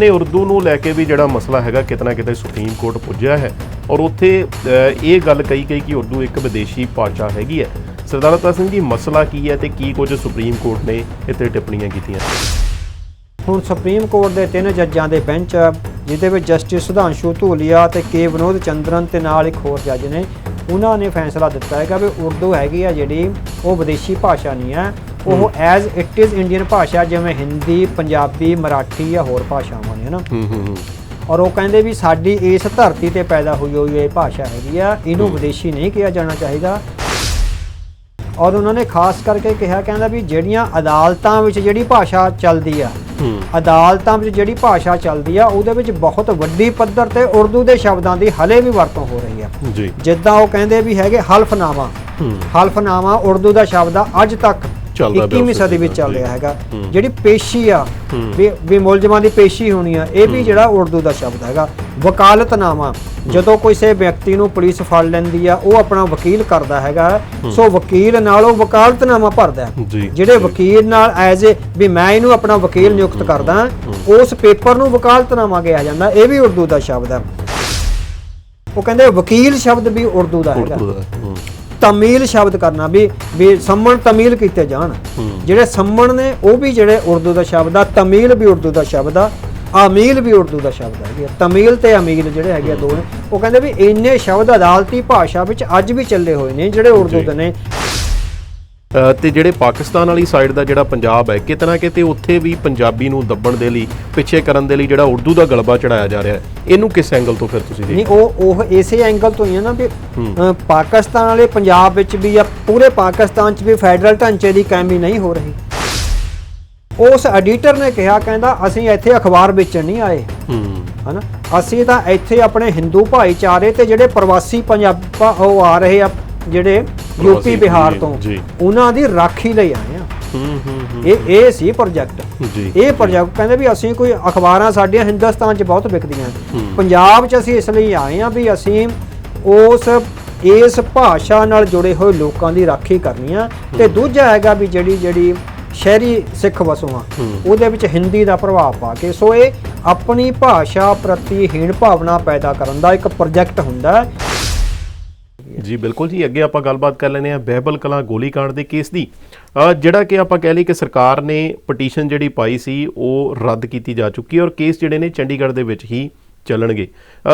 ਨੇ ਉਰਦੂ ਨੂੰ ਲੈ ਕੇ ਵੀ ਜਿਹੜਾ ਮਸਲਾ ਹੈਗਾ ਕਿਤਨਾ ਕਿਤੇ ਸੁਪਰੀਮ ਕੋਰਟ ਪੁੱਜਿਆ ਹੈ ਔਰ ਉੱਥੇ ਇਹ ਗੱਲ ਕਹੀ ਗਈ ਕਿ ਉਰਦੂ ਇੱਕ ਵਿਦੇਸ਼ੀ ਭਾਸ਼ਾ ਹੈਗੀ ਹੈ। ਸਰਦਾਰ ਅਤਾ ਸਿੰਘ ਜੀ, ਮਸਲਾ ਕੀ ਹੈ ਤੇ ਕੀ ਕੁਝ ਸੁਪਰੀਮ ਕੋਰਟ ਨੇ ਇੱਥੇ ਟਿੱਪਣੀਆਂ ਕੀਤੀਆਂ? ਹੁਣ ਸੁਪਰੀਮ ਕੋਰਟ ਦੇ ਤਿੰਨ ਜੱਜਾਂ ਦੇ ਬੈਂਚ, ਜਿਹਦੇ ਵਿੱਚ ਜਸਟਿਸ ਸੁਧਾਂਸ਼ੂ ਧੂਲੀਆ ਤੇ ਕੇ ਵਿਨੋਦ ਚੰਦਰਨ ਤੇ ਨਾਲ ਇੱਕ ਹੋਰ ਜੱਜ ਨੇ, ਉਹਨਾਂ ਨੇ ਫੈਸਲਾ ਦਿੱਤਾ ਹੈਗਾ ਵੀ ਉਰਦੂ ਹੈਗੀ ਆ ਜਿਹੜੀ, ਉਹ ਵਿਦੇਸ਼ੀ ਭਾਸ਼ਾ ਨਹੀਂ ਹੈ। ਉਹ ਐਜ਼ ਇਟ ਇਜ਼ ਇੰਡੀਅਨ ਭਾਸ਼ਾ ਜਿਵੇਂ ਹਿੰਦੀ ਪੰਜਾਬੀ ਮਰਾਠੀ ਜਾਂ ਹੋਰ ਭਾਸ਼ਾਵਾਂ ਨੇ ਹਨਾ? ਹੂੰ ਹੂੰ ਹੂੰ। ਔਰ ਉਹ ਕਹਿੰਦੇ ਵੀ ਸਾਡੀ ਇਸ ਧਰਤੀ ਤੇ ਪੈਦਾ ਹੋਈ ਹੋਈ ਇਹ ਭਾਸ਼ਾ ਹੈਗੀ ਆ ਇਹਨੂੰ ਵਿਦੇਸ਼ੀ ਨਹੀਂ ਕਿਹਾ ਜਾਣਾ ਚਾਹੀਦਾ। ਔਰ ਉਹਨਾਂ ਨੇ ਖਾਸ ਕਰਕੇ ਕਿਹਾ ਕਹਿੰਦਾ ਵੀ ਜਿਹੜੀਆਂ ਅਦਾਲਤਾਂ ਵਿੱਚ ਜਿਹੜੀ ਭਾਸ਼ਾ ਚੱਲਦੀ ਆ ਅਦਾਲਤਾਂ ਵਿੱਚ ਜਿਹੜੀ ਭਾਸ਼ਾ ਚੱਲਦੀ ਆ ਉਹਦੇ ਵਿੱਚ ਬਹੁਤ ਵੱਡੀ ਪੱਧਰ ਤੇ ਉਰਦੂ ਦੇ ਸ਼ਬਦਾਂ ਦੀ ਹਲੇ ਵੀ ਵਰਤੋਂ ਹੋ ਰਹੀ ਆ। ਜੀ। ਜਿੱਦਾਂ ਉਹ ਕਹਿੰਦੇ ਵੀ ਹੈਗੇ ਹਲਫਨਾਮਾ। ਹਲਫਨਾਮਾ ਉਰਦੂ ਦਾ ਸ਼ਬਦ ਆ ਅੱਜ ਤੱਕ ਚੱਲਦਾ ਪਿਆ 21ਵੀਂ ਉਸੇ ਸਦੀ ਵਿੱਚ ਚੱਲ। ਰਿਹਾ ਹੈਗਾ। ਜਿਹੜੀ ਪੇਸ਼ੀ ਆ। ਵੀ ਮੁਲਜ਼ਮਾਂ ਦੀ ਪੇਸ਼ੀ ਹੋਣੀ ਆ ਇਹ ਵੀ ਜਿਹੜਾ ਉਰਦੂ ਦਾ ਸ਼ਬਦ ਹੈਗਾ। ਵਕਾਲਤਨਾਮਾ ਜਦੋਂ ਕਿਸੇ ਵਿਅਕਤੀ ਨੂੰ ਪੁਲਿਸ ਫੜ ਲੈਂਦੀ ਆ ਉਹ ਆਪਣਾ ਵਕੀਲ ਕਰਦਾ ਹੈਗਾ। ਸੋ ਵਕੀਲ ਨਾਲ ਉਹ ਵਕਾਲਤਨਾਮਾ ਭਰਦਾ ਜਿਹੜੇ ਵਕੀਲ ਨਾਲ ਐਜ਼ ਏ ਵੀ ਮੈਂ ਇਹਨੂੰ ਆਪਣਾ ਵਕੀਲ ਨਿਯੁਕਤ ਕਰਦਾ ਉਸ ਪੇਪਰ ਨੂੰ ਵਕਾਲਤਨਾਮਾ ਕਿਹਾ ਜਾਂਦਾ। ਇਹ ਵੀ ਉਰਦੂ ਦਾ ਸ਼ਬਦ ਹੈ। ਉਹ ਕਹਿੰਦੇ ਵਕੀਲ ਸ਼ਬਦ ਵੀ ਉਰਦੂ ਦਾ ਹੈਗਾ। ਤਮੀਲ ਸ਼ਬਦ ਕਰਨਾ ਵੀ ਵੀ ਸੰਮਣ ਤਮੀਲ ਕੀਤੇ ਜਾਣ। ਜਿਹੜੇ ਸੰਮਣ ਨੇ ਉਹ ਵੀ ਜਿਹੜੇ ਉਰਦੂ ਦਾ ਸ਼ਬਦ ਆ ਤਮੀਲ ਵੀ ਉਰਦੂ ਦਾ ਸ਼ਬਦ ਆ ਆਮੀਲ ਵੀ ਉਰਦੂ ਦਾ ਸ਼ਬਦ ਹੈਗੇ ਤਮੀਲ ਤੇ ਅਮੀਲ ਜਿਹੜੇ ਹੈਗੇ ਦੋ ਨੇ। ਉਹ ਕਹਿੰਦੇ ਵੀ ਇੰਨੇ ਸ਼ਬਦ ਅਦਾਲਤੀ ਭਾਸ਼ਾ ਵਿੱਚ ਅੱਜ ਵੀ ਚੱਲੇ ਹੋਏ ਨੇ ਜਿਹੜੇ ਉਰਦੂ। ਦੇ ਨੇ। ਤੇ ਜਿਹੜੇ ਪਾਕਿਸਤਾਨ ਵਾਲੀ ਸਾਈਡ ਦਾ ਜਿਹੜਾ ਪੰਜਾਬ ਹੈ ਕਿਤਨਾ ਕਿਤੇ ਉੱਥੇ ਵੀ ਪੰਜਾਬੀ ਨੂੰ ਦੱਬਣ ਦੇ ਲਈ ਪਿੱਛੇ ਕਰਨ ਦੇ ਲਈ ਜਿਹੜਾ ਉਰਦੂ ਦਾ ਗਲਬਾ ਚੜਾਇਆ ਜਾ ਰਿਹਾ ਹੈ। ਇਹਨੂੰ ਕਿਸ ਐਂਗਲ ਤੋਂ ਫਿਰ ਤੁਸੀਂ ਨਹੀਂ ਦੇਖ ਉਹ ਉਹ ਇਸੇ ਐਂਗਲ ਤੋਂ ਹੀ ਆ ਨਾ ਵੀ ਹੂੰ। ਪਾਕਿਸਤਾਨ ਵਾਲੇ ਪੰਜਾਬ ਵਿੱਚ ਵੀ ਜਾਂ ਪੂਰੇ ਪਾਕਿਸਤਾਨ 'ਚ ਵੀ ਫੈਡਰਲ ਢਾਂਚੇ ਦੀ ਕਮੀ ਨਹੀਂ ਹੋ ਰਹੀ। ਉਸ ਐਡੀਟਰ ਨੇ ਕਿਹਾ ਕਹਿੰਦਾ ਅਸੀਂ ਇੱਥੇ ਅਖਬਾਰ ਵੇਚਣ ਨਹੀਂ ਆਏ। ਹੂੰ। ਹਨਾ? ਅਸੀਂ ਤਾਂ ਇੱਥੇ ਆਪਣੇ ਹਿੰਦੂ ਭਾਈਚਾਰੇ ਤੇ ਜਿਹੜੇ ਪ੍ਰਵਾਸੀ ਪੰਜਾਬ ਉਹ ਆ ਰਹੇ ਆ ਜਿਹੜੇ ਯੂਪੀ ਬਿਹਾਰ ਤੋਂ। ਉਹਨਾਂ ਦੀ ਰਾਖੀ ਲਈ ਆਏ ਆ। ਹੂੰ ਹੂੰ ਹੂੰ ਇਹ ਇਹ ਸੀ ਪ੍ਰੋਜੈਕਟ ਜੀ ਇਹ ਪ੍ਰੋਜੈਕਟ ਕਹਿੰਦੇ ਵੀ ਅਸੀਂ ਕੋਈ ਅਖਬਾਰਾਂ ਸਾਡੀਆਂ ਹਿੰਦੁਸਤਾਨ 'ਚ ਬਹੁਤ ਵਿਕਦੀਆਂ। ਪੰਜਾਬ 'ਚ ਅਸੀਂ ਇਸ ਲਈ ਆਏ ਆ ਵੀ ਅਸੀਂ ਉਸ ਇਸ ਭਾਸ਼ਾ ਨਾਲ ਜੁੜੇ ਹੋਏ ਲੋਕਾਂ ਦੀ ਰਾਖੀ ਕਰਨੀ ਆ। ਤੇ ਦੂਜਾ ਹੈਗਾ ਵੀ ਜਿਹੜੀ ਜਿਹੜੀ ਸ਼ਹਿਰੀ ਸਿੱਖ ਵਸੋਂ। ਉਹਦੇ ਵਿੱਚ ਹਿੰਦੀ ਦਾ ਪ੍ਰਭਾਵ ਪਾ ਕੇ। ਸੋ ਇਹ ਆਪਣੀ ਭਾਸ਼ਾ ਪ੍ਰਤੀ ਹੀਣ ਭਾਵਨਾ ਪੈਦਾ ਕਰਨ ਦਾ ਇੱਕ ਪ੍ਰੋਜੈਕਟ ਹੁੰਦਾ ਹੈ। ਜੀ ਬਿਲਕੁਲ ਜੀ ਅੱਗੇ ਆਪਾਂ ਗੱਲਬਾਤ ਕਰ ਲੈਨੇ ਆ ਬਹਿਬਲ ਕਲਾਂ ਗੋਲੀकांड ਦੇ ਕੇਸ ਦੀ। ਜਿਹੜਾ ਕਿ ਆਪਾਂ ਕਹਿ ਲਈ ਕਿ ਸਰਕਾਰ ਨੇ ਪਟੀਸ਼ਨ ਜਿਹੜੀ ਪਾਈ ਸੀ ਉਹ ਰੱਦ ਕੀਤੀ ਜਾ ਚੁੱਕੀ ਹੈ ਔਰ ਕੇਸ ਜਿਹੜੇ ਨੇ ਚੰਡੀਗੜ੍ਹ ਦੇ ਵਿੱਚ ਹੀ ਚੱਲਣਗੇ।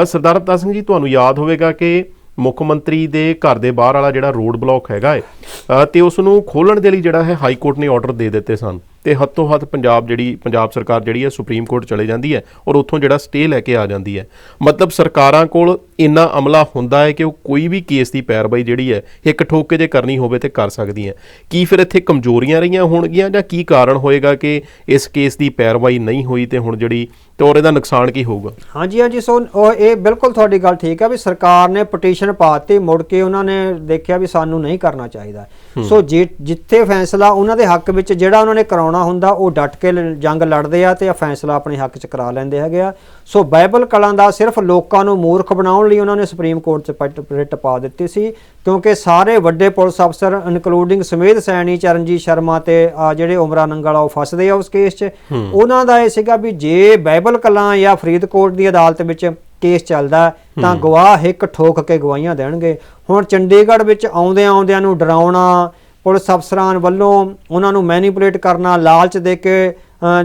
ਸਰਦਾਰ ਅਵਤਾਰ ਸਿੰਘ ਜੀ ਤੁਹਾਨੂੰ ਯਾਦ ਹੋਵੇਗਾ ਕਿ ਮੁੱਖ ਮੰਤਰੀ ਦੇ ਘਰ ਦੇ ਬਾਹਰ ਵਾਲਾ ਜਿਹੜਾ ਰੋਡ ਬਲਾਕ ਹੈਗਾ ਹੈ ਅ, ਤੇ ਉਸ ਨੂੰ ਖੋਲਣ ਦੇ ਲਈ ਜਿਹੜਾ ਹੈ ਹਾਈ ਕੋਰਟ ਨੇ ਆਰਡਰ ਦੇ ਦਿੱਤੇ ਸਨ। ਤੇ ਹੱਥੋਂ ਹੱਥ ਪੰਜਾਬ ਜਿਹੜੀ ਪੰਜਾਬ ਸਰਕਾਰ ਜਿਹੜੀ ਹੈ ਸੁਪਰੀਮ ਕੋਰਟ ਚਲੇ ਜਾਂਦੀ ਹੈ ਔਰ ਉੱਥੋਂ ਜਿਹੜਾ ਸਟੇ ਲੈ ਕੇ ਆ ਜਾਂਦੀ ਹੈ। ਮਤਲਬ ਸਰਕਾਰਾਂ ਕੋਲ ਇੰਨਾ ਅਮਲਾ ਹੁੰਦਾ ਹੈ ਕਿ ਉਹ ਕੋਈ ਵੀ ਕੇਸ ਦੀ ਪੈਰਵਾਈ ਜਿਹੜੀ ਹੈ ਇੱਕ ਠੋਕ ਕੇ ਜੇ ਕਰਨੀ ਹੋਵੇ ਤੇ ਕਰ ਸਕਦੀਆਂ ਕੀ ਫਿਰ ਇੱਥੇ ਕਮਜ਼ੋਰੀਆਂ ਰਹੀਆਂ ਹੋਣਗੀਆਂ ਜਾਂ ਕੀ ਕਾਰਨ ਹੋਏਗਾ ਕਿ ਇਸ ਕੇਸ ਦੀ ਪੈਰਵਾਈ ਨਹੀਂ ਹੋਈ ਤੇ ਹੁਣ ਜਿਹੜੀ ਤੇ ਔਰ ਇਹਦਾ ਨੁਕਸਾਨ ਕੀ ਹੋਊਗਾ? ਹਾਂਜੀ ਹਾਂਜੀ ਸੋ ਉਹ ਇਹ ਬਿਲਕੁਲ ਤੁਹਾਡੀ ਗੱਲ ਠੀਕ ਹੈ ਵੀ ਸਰਕਾਰ ਨੇ ਪਟੀਸ਼ਨ ਪਾਤੀ ਮੁੜ ਕੇ ਉਹਨਾਂ ਨੇ ਦੇਖਿਆ ਵੀ ਸਾਨੂੰ ਨਹੀਂ ਕਰਨਾ ਚਾਹੀਦਾ। ਸੋ ਜਿੱਥੇ ਫੈਸਲਾ ਉਹਨਾਂ ਦੇ ਹੱਕ ਵਿੱਚ ਜਿਹੜਾ ਉਹਨਾਂ ਨੇ ਕਰਾਉਣਾ ਹੁੰਦਾ ਉਹ ਡਟ ਕੇ ਜੰਗ ਲੜਦੇ ਆ ਤੇ ਇਹ ਫੈਸਲਾ ਆਪਣੇ ਹੱਕ 'ਚ ਕਰਾ ਲੈਂਦੇ ਹੈਗੇ ਆ। ਸੋ ਬਾਈਬਲ ਕਲਾਂ ਦਾ ਸਿਰਫ ਲੋਕਾਂ ਨੂੰ ਮੂਰਖ ਬਣਾਉਣ ਲਈ ਉਹਨਾਂ ਨੇ ਸੁਪਰੀਮ ਕੋਰਟ 'ਚ ਰਿਟ ਪਾ ਦਿੱਤੀ ਸੀ ਕਿਉਂਕਿ ਸਾਰੇ ਵੱਡੇ ਪੁਲਿਸ ਅਫਸਰ ਇਨਕਲੂਡਿੰਗ ਸਮੇਧ ਸੈਣੀ ਚਰਨਜੀਤ ਸ਼ਰਮਾ ਤੇ ਆ ਜਿਹੜੇ ਉਮਰਾ ਨੰਗਲ ਆ ਉਹ ਫਸਦੇ ਆ ਉਸ ਕੇਸ 'ਚ। ਉਹਨਾਂ ਦਾ ਇਹ ਸੀਗਾ ਵੀ ਜੇ ਬਾਈਬਲ ਕਲਾਂ ਜਾਂ ਫਰੀਦਕੋਟ ਦੀ ਅਦਾਲਤ ਵਿੱਚ ਕੇਸ ਚੱਲਦਾ ਤਾਂ ਗਵਾਹ ਇੱਕ ਠੋਕ ਕੇ ਗਵਾਹੀਆਂ ਦੇਣਗੇ। ਹੁਣ ਚੰਡੀਗੜ੍ਹ ਵਿੱਚ ਆਉਂਦਿਆਂ ਆਉਂਦਿਆਂ ਨੂੰ ਡਰਾਉਣਾ ਪੁਲਿਸ ਅਫਸਰਾਂ ਵੱਲੋਂ ਉਹਨਾਂ ਨੂੰ ਮੈਨੀਪੂਲੇਟ ਕਰਨਾ ਲਾਲਚ ਦੇ ਕੇ